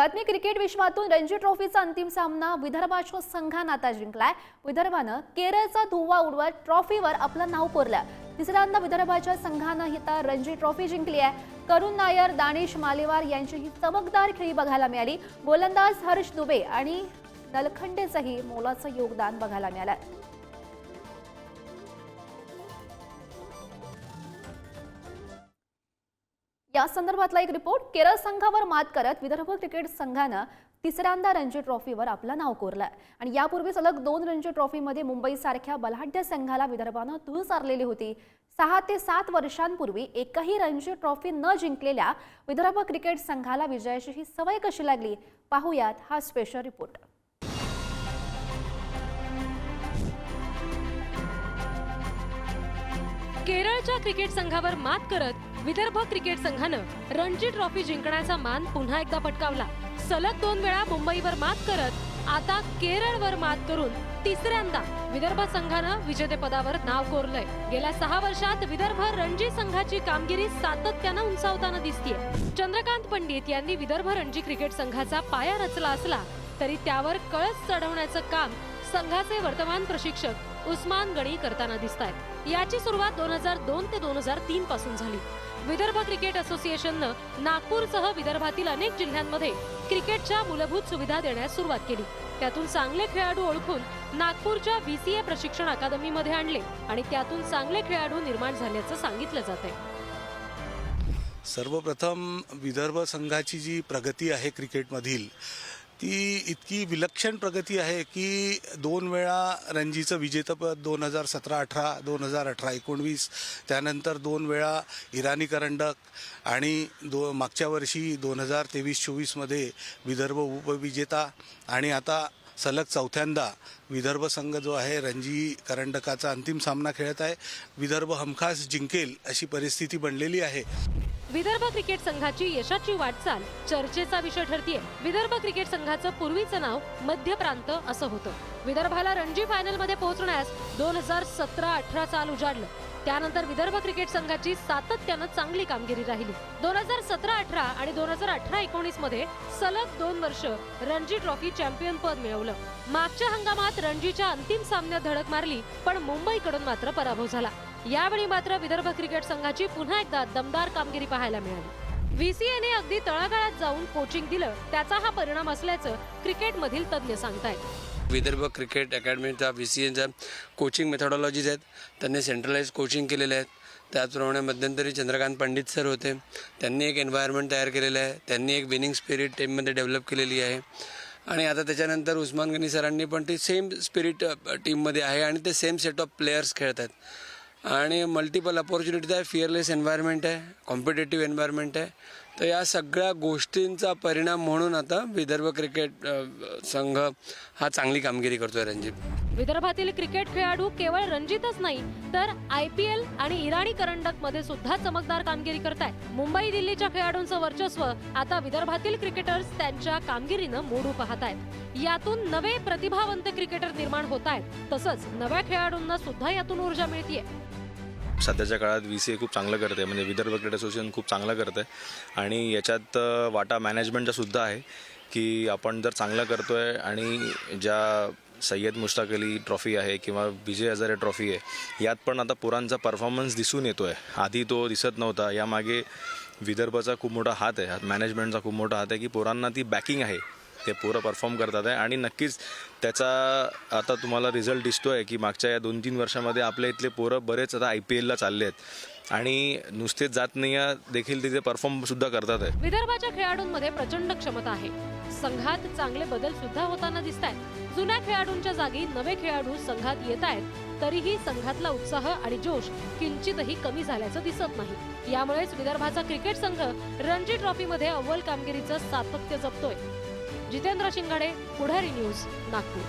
बातमी क्रिकेट विश्वातून रणजी ट्रॉफीचा अंतिम सामना विदर्भाच्या संघानं आता जिंकलाय. विदर्भानं केरळचा धुव्वा उडवत ट्रॉफीवर आपलं नाव कोरलं. तिसऱ्यांदा विदर्भाच्या संघानं ही आता रणजी ट्रॉफी जिंकली आहे. करुण नायर दानिश मालेवार यांची ही चमकदार खेळी बघायला मिळाली. गोलंदाज हर्ष दुबे आणि नलखंडेचंही मोलाचं योगदान बघायला मिळालं या संदर्भातला एक रिपोर्ट केरळ संघावर मात करत विदर्भ क्रिकेट संघानं तिसऱ्यांदा रणजी ट्रॉफीवर आपलं नाव कोरलंय. आणि यापूर्वी सलग दोन रणजी ट्रॉफीमध्ये मुंबईसारख्या बलाढ्य संघाला विदर्भानं धूळ सारलेली होती. सहा ते सात वर्षांपूर्वी एकही रणजी ट्रॉफी न जिंकलेल्या विदर्भ क्रिकेट संघाला विजयाची ही सवय कशी लागली? पाहूयात हा स्पेशल रिपोर्ट केरळच्या क्रिकेट संघावर मात करत विदर्भ क्रिकेट संघानं रणजी ट्रॉफी जिंकण्याचा मान पुन्हा एकदा पटकावला. सलग दोन वेळा मुंबईवर मात करत आता केरळवर मात करून तिसऱ्यांदा विदर्भ संघानं विजेतेपदावर नाव कोरलंय. गेल्या सहा वर्षात विदर्भ रणजी संघाची कामगिरी सातत्यानं उंचावताना दिसतीये. चंद्रकांत पंडित यांनी विदर्भ रणजी क्रिकेट संघाचा पाया रचला असला तरी त्यावर कळस चढवण्याचं काम संघाचे वर्तमान प्रशिक्षक उस्मान गणी करताना दिसत आहेत याची सुरुवात दोन हजार दोन ते दोन हजार तीन पासून झाली. विदर्भ क्रिकेट असोसिएशननं नागपूरसह विदर्भातील अनेक जिल्ह्यांमध्ये क्रिकेटच्या मूलभूत सुविधा देण्यास सुरुवात केली. त्यातून चांगले खेळाडू ओळखून नागपूरच्या व्ही सी ए प्रशिक्षण अकादमीमध्ये आणले आणि त्यातून चांगले खेळाडू निर्माण झाल्याचं सांगितलं जात आहे सर्वप्रथम विदर्भ संघाची जी प्रगती आहे क्रिकेटमधील ती इतकी विलक्षण प्रगती आहे की दोन वेळा रणजीचं विजेतपद दोन हजार सतरा अठरा दोन हजार अठरा एकोणवीस त्यानंतर दोन वेळा इराणी करंडक आणि दो मागच्या वर्षी दोन हजार तेवीस चोवीसमध्ये विदर्भ उपविजेता आणि आता सलग चौथ्यांदा विदर्भ संघ जो आहे रणजी करंडकाचा अंतिम सामना खेळत आहे. विदर्भ हमखास जिंकेल अशी परिस्थिती बनलेली आहे. विदर्भ क्रिकेट संघाची यशाची वाटचाल चर्चेचा विषय ठरतीये. विदर्भ क्रिकेट संघाचं पूर्वीचं नाव मध्य प्रांत असं होतं. विदर्भाला रणजी फायनलमध्ये पोहोचण्यास दोन हजार सतरा अठरा साल उजाडलं. त्यानंतर विदर्भ क्रिकेट संघाची सातत्यानं चांगली कामगिरी राहिली. दोन हजार सतरा अठरा आणि दोन हजार अठरा एकोणीसमध्ये सलग दोन वर्ष रणजी ट्रॉफी चॅम्पियन पद मिळवलं. मागच्या हंगामात रणजीच्या अंतिम सामन्यात धडक मारली पण मुंबईकडून मात्र पराभव झाला. यावेळी मात्र विदर्भ क्रिकेट संघाची पुन्हा एकदा दमदार कामगिरी पाहायला मिळाली. व्हीसीएने अगदी तळागाळात जाऊन कोचिंग दिलं त्याचा हा परिणाम असल्याचं क्रिकेटमधील तज्ज्ञ सांगतायत. विदर्भ क्रिकेट अकॅडमीचा व्ही सी एनचा कोचिंग मेथॉडॉलॉजीज आहेत. त्यांनी सेंट्रलाइज कोचिंग केलेले आहेत. त्याचप्रमाणे मध्यंतरी चंद्रकांत पंडित सर होते. त्यांनी एक एन्व्हायरमेंट तयार केलेलं आहे. त्यांनी एक विनिंग स्पिरिट टीममध्ये डेव्हलप केलेली आहे. आणि आता त्याच्यानंतर उस्मान गनी सरांनी पण ती सेम स्पिरिट टीममध्ये आहे आणि ते सेम सेट ऑफ प्लेयर्स खेळत आहेत आणि मल्टिपल अपॉर्च्युनिटीज आहे. फिअरलेस एन्व्हायरमेंट आहे. कॉम्पिटेटिव्ह एन्व्हायरमेंट आहे. तर या सगळ्या गोष्टींचा परिणाम म्हणून आता विदर्भ क्रिकेट संघ हा चांगली कामगिरी करतोय रणजित. विदर्भातील क्रिकेट खेळाडू केवळ रणजितच नाही तर आय पी एल आणि इराणी करंडकमध्ये सुद्धा चमकदार कामगिरी करतायत. मुंबई दिल्लीच्या खेळाडूंचं वर्चस्व आता विदर्भातील क्रिकेटर्स त्यांच्या कामगिरीनं मोडू पाहत आहेत यातून नवे प्रतिभावंत क्रिकेटर निर्माण होत आहेत तसंच नव्या खेळाडूंना सुद्धा यातून ऊर्जा मिळतीये. सध्याच्या काळात व्ही सी ए खूप चांगलं करते म्हणजे विदर्भ क्रिकेट असोसिएशन खूप चांगलं करतं आहे आणि याच्यात वाटा मॅनेजमेंटचा सुद्धा आहे की आपण जर चांगलं करतो आहे आणि ज्या सय्यद मुश्ताक अली ट्रॉफी आहे किंवा विजय हजारे ट्रॉफी आहे यात पण आता पोरांचा परफॉर्मन्स दिसून येतो आहे आधी तो दिसत नव्हता. यामागे विदर्भाचा खूप मोठा हात आहे. हात मॅनेजमेंटचा खूप मोठा हात आहे की पोरांना ती बॅकिंग आहे. ते पोरं परफॉर्म करतात आहे. आणि नक्कीच त्याचा आता तुम्हाला रिझल्ट दिसतोय की मागच्या या दोन तीन वर्षामध्ये आपल्या इथले पोरं बरेच आता आय पी एलला चालले आहेत. आणि नुसतेच जात नाही आहे, देखील तिथे परफॉर्म सुद्धा करतात आहे. विदर्भाच्या खेळाडूंमध्ये प्रचंड क्षमता आहे. संघात चांगले बदल सुद्धा होताना दिसत आहेत जुन्या खेळाडूंच्या जागी नवे खेळाडू संघात येत आहेत तरीही संघातला उत्साह आणि जोश किंचितही कमी झाल्याचं दिसत नाही. यामुळेच विदर्भाचा क्रिकेट संघ रणजी ट्रॉफीमध्ये अव्वल कामगिरीचं सातत्य जपतोय. जितेंद्र शिंगाडे पुढारी न्यूज नागपूर.